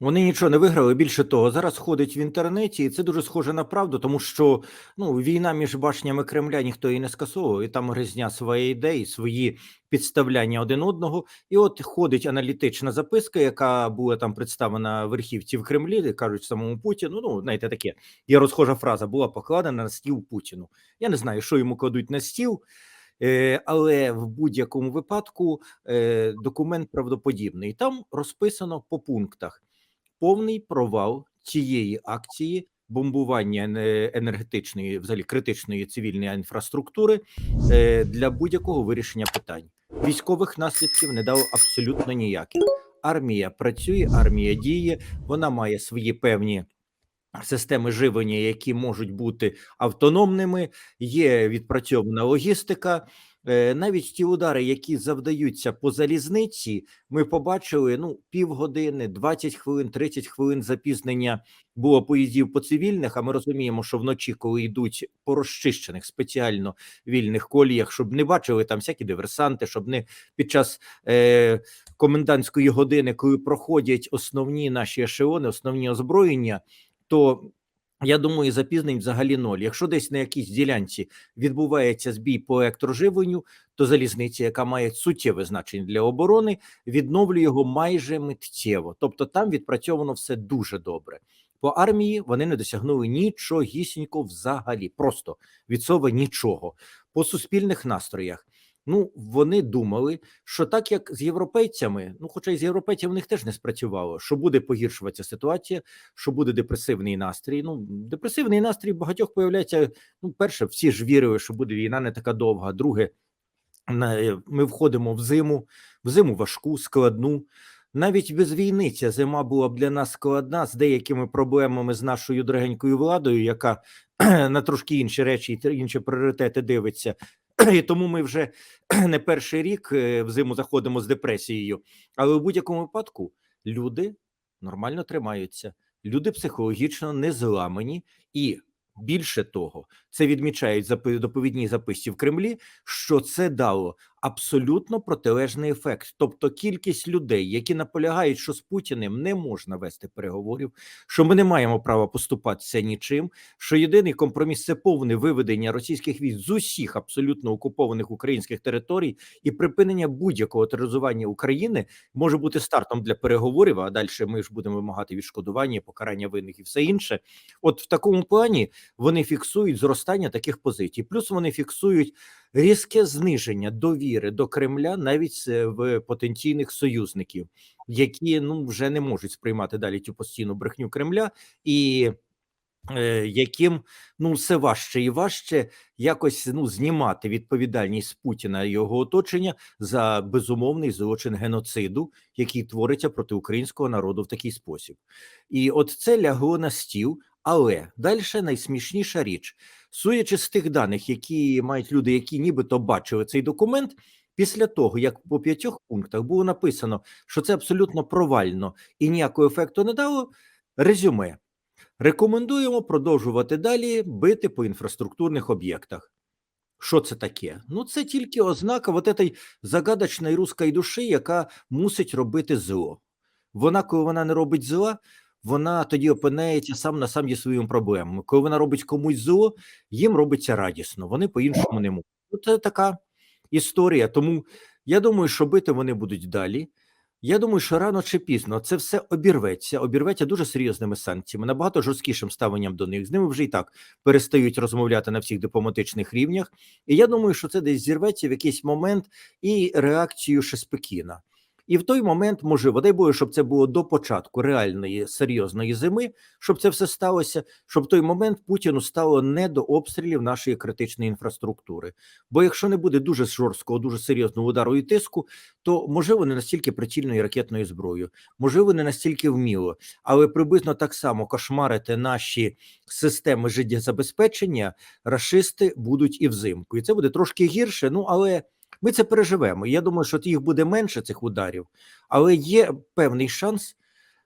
Вони нічого не виграли. Більше того, зараз ходить в інтернеті, і це дуже схоже на правду, тому що ну війна між башнями Кремля ніхто її не скасовує. і Там гризня свої ідеї, свої підставляння один одного. І от ходить аналітична записка, яка була там представлена верхівці в Кремлі, кажуть самому Путіну. Ну знаєте, таке є розхожа фраза була покладена на стіл Путіну. Я не знаю, що йому кладуть на стіл. Е, але в будь-якому випадку е, документ правдоподібний. Там розписано по пунктах повний провал цієї акції бомбування енергетичної, взагалі критичної цивільної інфраструктури е, для будь-якого вирішення питань. Військових наслідків не дало абсолютно ніяких. Армія працює, армія діє, вона має свої певні. Системи живлення, які можуть бути автономними, є відпрацьована логістика. Е, Навіть ті удари, які завдаються по залізниці, ми побачили ну півгодини, 20 хвилин, 30 хвилин запізнення було поїздів по цивільних. А ми розуміємо, що вночі, коли йдуть по розчищених спеціально вільних коліях, щоб не бачили там всякі диверсанти, щоб не під час е, комендантської години, коли проходять основні наші ешелони, основні озброєння, то я думаю, запізнень взагалі ноль. Якщо десь на якійсь ділянці відбувається збій по електроживленню, то залізниця, яка має суттєве значення для оборони, відновлює його майже миттєво. Тобто там відпрацьовано все дуже добре. По армії вони не досягнули нічогісінько взагалі, просто від слова нічого. По суспільних настроях. Ну, вони думали, що так як з європейцями, ну хоча й з європейцями в них теж не спрацювало, що буде погіршуватися ситуація, що буде депресивний настрій. Ну, депресивний настрій багатьох появляється. Ну, перше, всі ж вірили, що буде війна не така довга. Друге, е, ми входимо в зиму, в зиму важку, складну. Навіть без війни ця зима була б для нас складна з деякими проблемами з нашою дорогенькою владою, яка на трошки інші речі інші пріоритети дивиться. І тому ми вже не перший рік е, в зиму заходимо з депресією. Але в будь-якому випадку люди нормально тримаються, люди психологічно не зламані, і більше того, це відмічають доповідні записці в Кремлі, що це дало абсолютно протилежний ефект. Тобто, кількість людей, які наполягають, що з Путіним не можна вести переговорів, що ми не маємо права поступатися нічим. Що єдиний компроміс це повне виведення російських військ з усіх абсолютно окупованих українських територій і припинення будь-якого тероризування України може бути стартом для переговорів. А далі ми ж будемо вимагати відшкодування, покарання винних і все інше. От в такому плані вони фіксують зростання таких позицій. Плюс вони фіксують різке зниження довіри до Кремля навіть е, в потенційних союзників, які ну вже не можуть сприймати далі цю постійну брехню Кремля і. е, Яким ну все важче і важче якось ну знімати відповідальність Путіна і його оточення за безумовний злочин геноциду, який твориться проти українського народу в такий спосіб, і от це лягло на стіл. Але далі найсмішніша річ, судячи з тих даних, які мають люди, які нібито бачили цей документ, після того як по п'ятьох пунктах було написано, що це абсолютно провально і ніякого ефекту не дало. Резюме рекомендуємо продовжувати далі бити по інфраструктурних об'єктах. Що це таке? Ну, це тільки ознака вот этой загадочної руської душі, яка мусить робити зло. Вона, коли вона не робить зла, вона тоді опиняється сам на сам зі своїми проблемами. Коли вона робить комусь зло, їм робиться радісно. Вони по-іншому не можуть. Ну, це така історія. Тому я думаю, що бити вони будуть далі. Я думаю, що рано чи пізно це все обірветься, обірветься дуже серйозними санкціями, набагато жорсткішим ставленням до них. З ними вже і так перестають розмовляти на всіх дипломатичних рівнях. І я думаю, що це десь зірветься в якийсь момент і реакцію Шеспекіна. І в той момент, можливо, дай Боже, щоб це було до початку реальної серйозної зими, щоб це все сталося, щоб в той момент Путіну стало не до обстрілів нашої критичної інфраструктури. Бо якщо не буде дуже жорсткого, дуже серйозного удару і тиску, то можливо не настільки прицільною ракетною зброєю, можливо, не настільки вміло, але приблизно так само кошмарити наші системи життєзабезпечення рашисти будуть і взимку. І це буде трошки гірше. Ну але ми це переживемо. Я думаю, що їх буде менше цих ударів, але є певний шанс.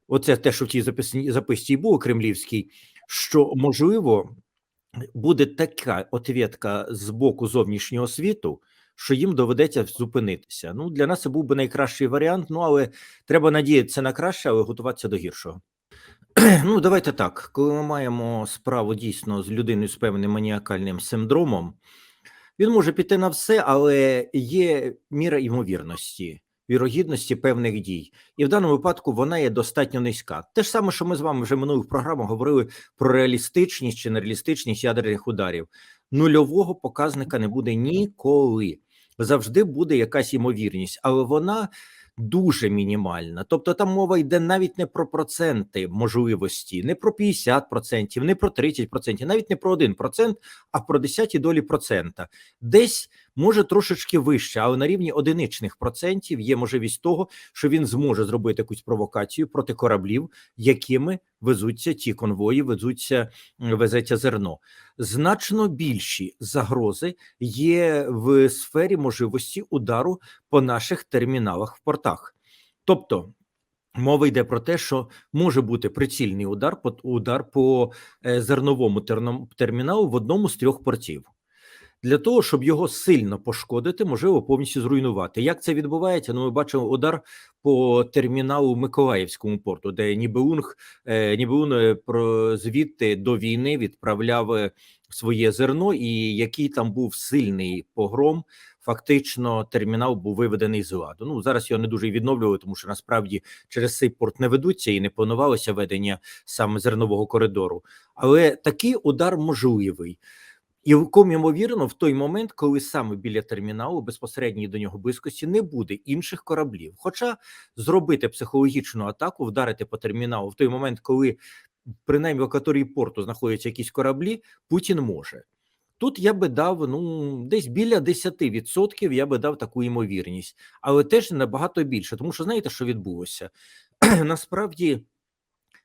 Оце те, що в тій записці, записці було кремлівській, що можливо буде така отвєтка з боку зовнішнього світу, що їм доведеться зупинитися. Ну для нас це був би найкращий варіант. Ну але треба надіятися на краще, але готуватися до гіршого. Ну, давайте так. Коли ми маємо справу дійсно з людиною з певним маніакальним синдромом, він може піти на все, але є міра ймовірності, вірогідності певних дій, і в даному випадку вона є достатньо низька. Те ж саме, що ми з вами вже минулих програмах говорили про реалістичність чи нереалістичність ядерних ударів. Нульового показника не буде ніколи. Завжди буде якась ймовірність, але вона дуже мінімальна. Тобто там мова йде навіть не про проценти можливості, не про 50%, не про 30%, навіть не про 1%, а про десяті долі процента. Десь може трошечки вище, але на рівні одиничних процентів є можливість того, що він зможе зробити якусь провокацію проти кораблів, якими везуться ті конвої, везуться везеться зерно. Значно більші загрози є в сфері можливості удару по наших терміналах в портах. Тобто мова йде про те, що може бути прицільний удар по удар по е, зерновому терміналу в одному з трьох портів. Для того, щоб його сильно пошкодити, можливо, повністю зруйнувати. Як це відбувається? Ну, ми бачимо удар по терміналу Миколаївському порту, де Нібеунг, е, Нібеун е, про звідти до війни відправляв е, своє зерно, і який там був сильний погром. Фактично, термінал був виведений з ладу. Ну зараз його не дуже відновлювали, тому що насправді через цей порт не ведуться і не планувалося ведення саме зернового коридору. Але такий удар можливий. І цілком ймовірно, в той момент, коли саме біля терміналу, безпосередньої до нього близькості, не буде інших кораблів. Хоча зробити психологічну атаку, вдарити по терміналу в той момент, коли принаймні в акваторії порту знаходяться якісь кораблі, Путін може. Тут я би дав ну десь біля 10% я би дав таку ймовірність, але теж набагато більше, тому що знаєте, що відбулося? Насправді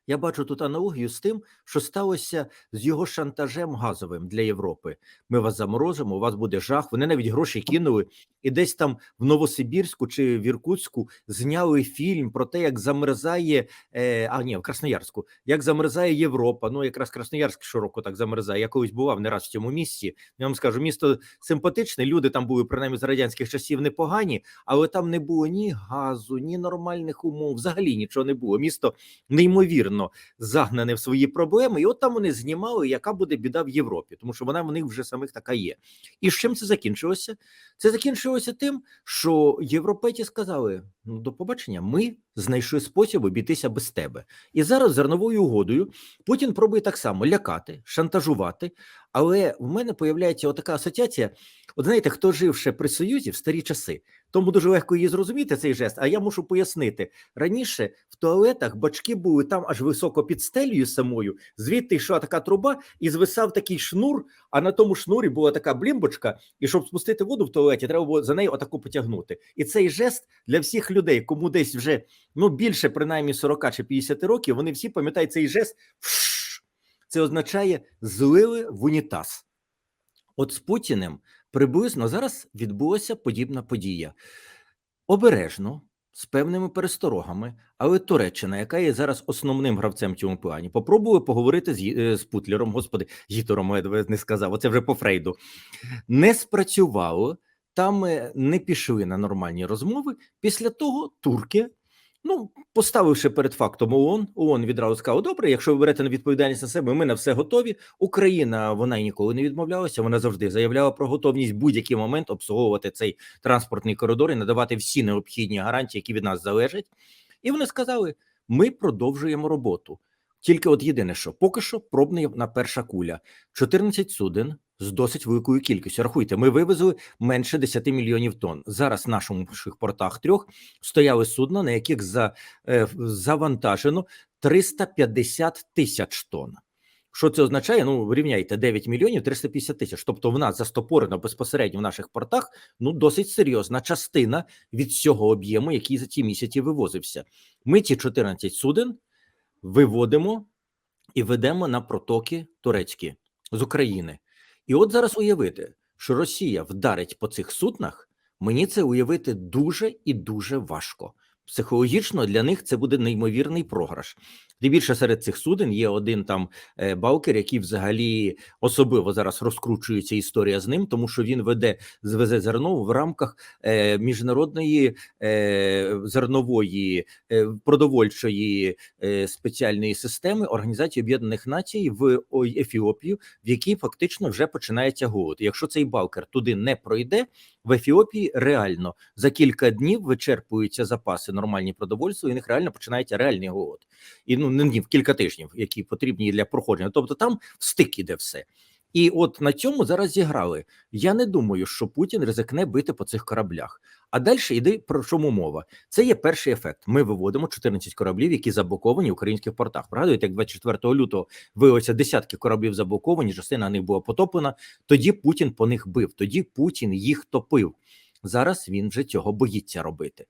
я бачу тут аналогію з тим, що сталося з його шантажем газовим для Європи. Ми вас заморозимо, у вас буде жах. Вони навіть гроші кинули, і десь там в Новосибірську чи в Іркутську зняли фільм про те, як замерзає. Е, а ні, в Красноярську, як замерзає Європа. Ну якраз Красноярськ щороку так замерзає. Я колись бував не раз в цьому місці. Я вам скажу, місто симпатичне. Люди там були принаймні з радянських часів непогані, але там не було ні газу, ні нормальних умов. Взагалі нічого не було. Місто неймовірно загнане в свої проблеми, і от там вони знімали, яка буде біда в Європі, тому що вона в них вже самих така є. І з чим це закінчилося? Це закінчилося тим, що європейці сказали: ну до побачення, ми знайшли спосіб обійтися без тебе. І зараз зерновою угодою Путін пробує так само лякати, шантажувати. Але в мене появляється отака асоціація. От знаєте, хто жив ще при Союзі в старі часи, тому дуже легко її зрозуміти цей жест. А я мушу пояснити раніше в туалетах бачки були там аж високо під стелею самою. Звідти йшла така труба, і звисав такий шнур. А на тому шнурі була така блімбочка. І щоб спустити воду в туалеті, треба було за нею отаку потягнути. І цей жест для всіх людей, кому десь вже ну більше принаймні 40 чи 50 років, вони всі пам'ятають цей жест. Це означає злили в унітаз. От з Путіним приблизно зараз відбулася подібна подія. Обережно, з певними пересторогами, але Туреччина, яка є зараз основним гравцем в цьому плані, попробує поговорити з, е, з Путлером, господи, Гітором, я не сказав, оце вже по Фрейду. Не спрацювало, там е, не пішли на нормальні розмови. Після того турки, ну, поставивши перед фактом ООН, ООН відразу сказав: добре, якщо ви берете на відповідальність на себе, ми на все готові. Україна вона ніколи не відмовлялася. Вона завжди заявляла про готовність будь-який момент обслуговувати цей транспортний коридор і надавати всі необхідні гарантії, які від нас залежать. І вони сказали: ми продовжуємо роботу. Тільки от єдине, що поки що пробна на перша куля 14 суден з досить великою кількістю. Рахуйте, ми вивезли менше 10 мільйонів тонн. Зараз в наших портах трьох стояли судна, на яких за, е, завантажено 350 тисяч тонн. Що це означає? Ну, вирівняйте 9 мільйонів 350 тисяч. Тобто, в нас застопорено безпосередньо в наших портах ну досить серйозна частина від всього об'єму, який за ці місяці вивозився. Ми ці 14 суден виводимо і ведемо на протоки турецькі з України. І от зараз уявити, що Росія вдарить по цих суднах, мені це уявити дуже і дуже важко. Психологічно для них це буде неймовірний програш. Тим більше серед цих суден є один там е, Баукер, який взагалі особливо зараз розкручується історія з ним, тому що він веде звезе зерно в рамках е, міжнародної е, зернової продовольчої спеціальної системи Організації Об'єднаних Націй в Ефіопію, в якій фактично вже починається голод. Якщо цей Баукер туди не пройде, в Ефіопії реально за кілька днів вичерпуються запаси нормальні продовольства, і у них реально починається реальний голод. І ну не днів, кілька тижнів, які потрібні для проходження. Тобто там в стик іде все. І от на цьому зараз зіграли. Я не думаю, що Путін ризикне бити по цих кораблях. А далі йде про чому мова. Це є перший ефект. Ми виводимо 14 кораблів, які заблоковані в українських портах. Пригадуєте, як 24 лютого виявилося десятки кораблів заблоковані, частина них була потоплена. Тоді Путін по них бив. Тоді Путін їх топив. Зараз він вже цього боїться робити.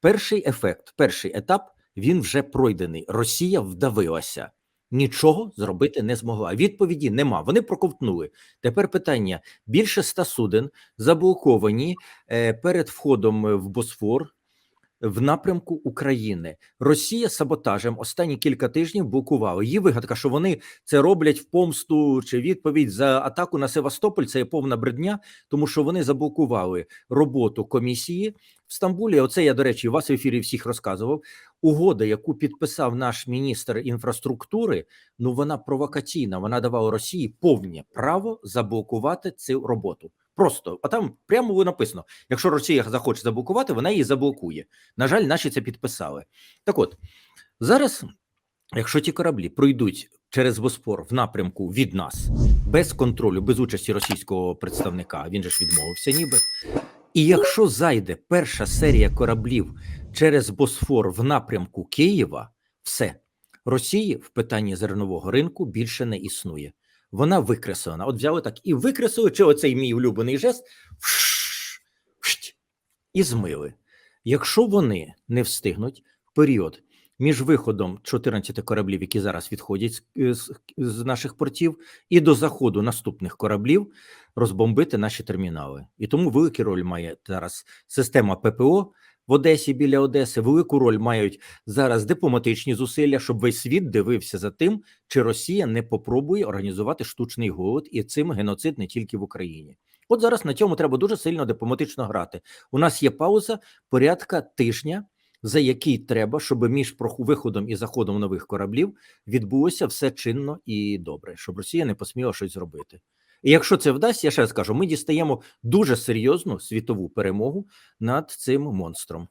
Перший ефект, перший етап він вже пройдений. Росія вдавилася. Нічого зробити не змогла. Відповіді нема. Вони проковтнули. Тепер питання: більше ста суден заблоковані е, перед входом в Босфор в напрямку України. Росія саботажем останні кілька тижнів блокувала. Її вигадка, що вони це роблять в помсту чи відповідь за атаку на Севастополь. Це є повна бредня, тому що вони заблокували роботу комісії в Стамбулі. Оце я до речі, вас в ефірі всіх розказував. Угода, яку підписав наш міністр інфраструктури, ну вона провокаційна. Вона давала Росії повне право заблокувати цю роботу. Просто а там прямо було написано: якщо Росія захоче заблокувати, вона її заблокує. На жаль, наші це підписали. Так от зараз, якщо ті кораблі пройдуть через Боспор в напрямку від нас без контролю, без участі російського представника, він же ж відмовився, ніби. І якщо зайде перша серія кораблів через Босфор в напрямку Києва, все Росії в питанні зернового ринку більше не існує. Вона викреслена. От взяли так і викреслили, чи оцей мій улюблений жест і змили. Якщо вони не встигнуть в період між виходом 14 кораблів, які зараз відходять з, з, з наших портів, і до заходу наступних кораблів, розбомбити наші термінали. І тому велику роль має зараз система ППО в Одесі біля Одеси. Велику роль мають зараз дипломатичні зусилля, щоб весь світ дивився за тим, чи Росія не попробує організувати штучний голод і цим геноцид не тільки в Україні. От зараз на цьому треба дуже сильно дипломатично грати. У нас є пауза порядка тижня. За який треба, щоб між виходом і заходом нових кораблів відбулося все чинно і добре, щоб Росія не посміла щось зробити. І якщо це вдасться, я ще раз кажу, ми дістаємо дуже серйозну світову перемогу над цим монстром.